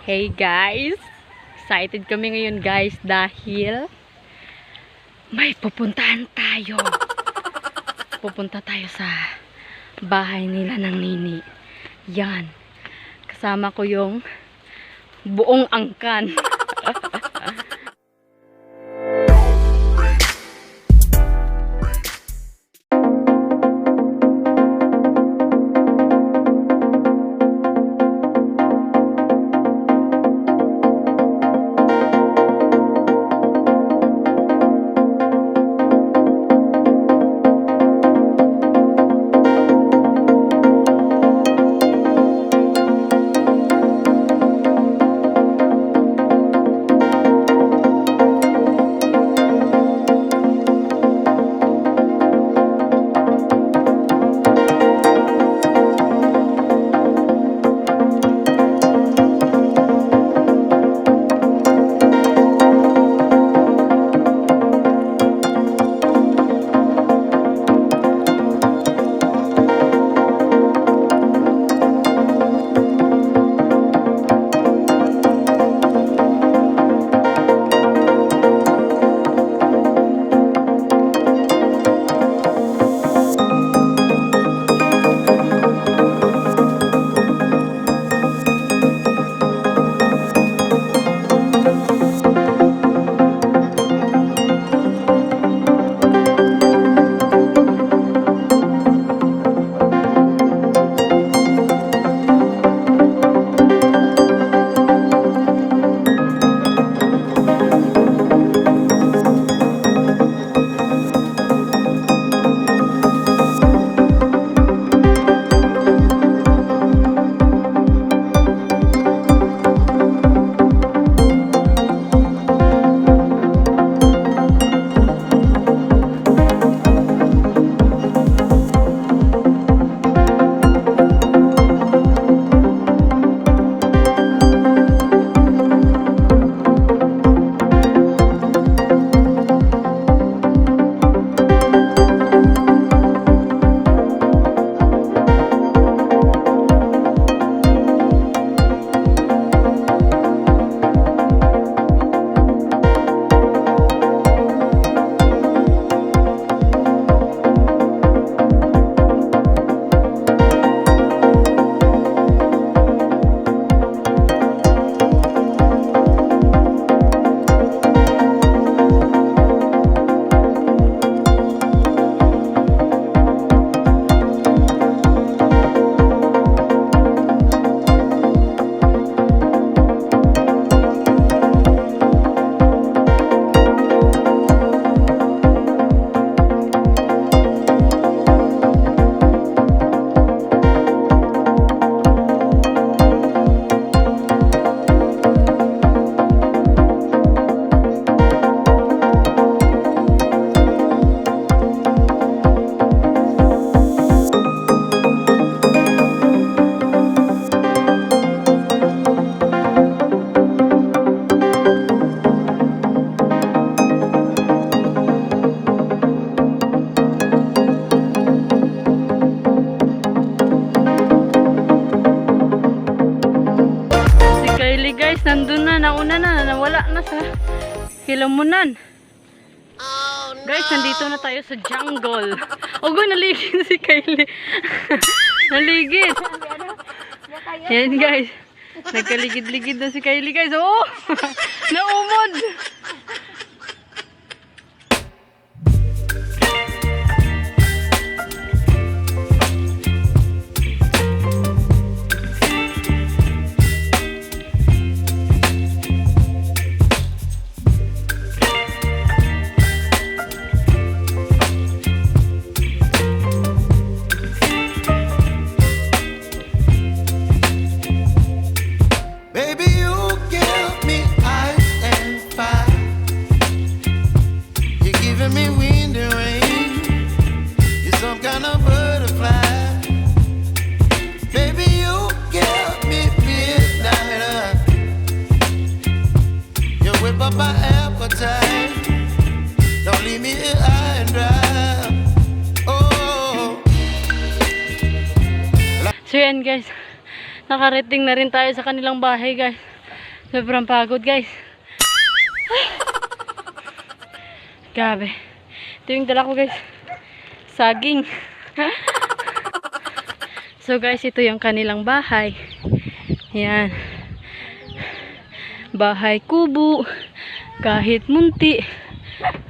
Hey guys! Excited kami ngayon guys dahil may pupuntahan tayo. Pupunta tayo sa bahay nila ng nini. Yan. Kasama ko yung buong angkan. Si Kylie guys, nandun na, nauna na, nawala na sa Hilamunan. Guys, nandito na tayo sa jungle. Ogo, naligid si Kylie. naligid. Yan guys. Nagkaligid-ligid na si Kylie guys. Oh! Naumod! So yan guys. Nakarating na rin tayo sa kanilang bahay guys. Sobrang pagod guys. Grabe. Ito yung dala ko guys. Saging. so guys, ito yung kanilang bahay. Yan. Bahay kubo. Kahit munti.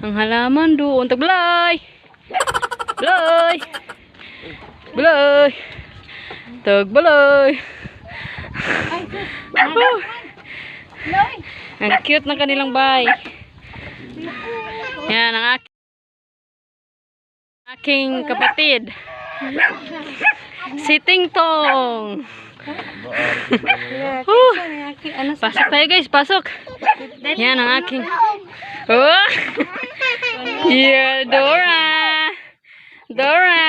Ang halaman doon. Tagbalay! Balay! Balay! Tagbalay! Oh. Ang cute ng kanilang bahay. Yan ang aking, aking kapatid. Si Ting Tong. Huh. Pasok tayo guys, pasok. Yan ang aking. Oh. Yeah, Dora. Dora.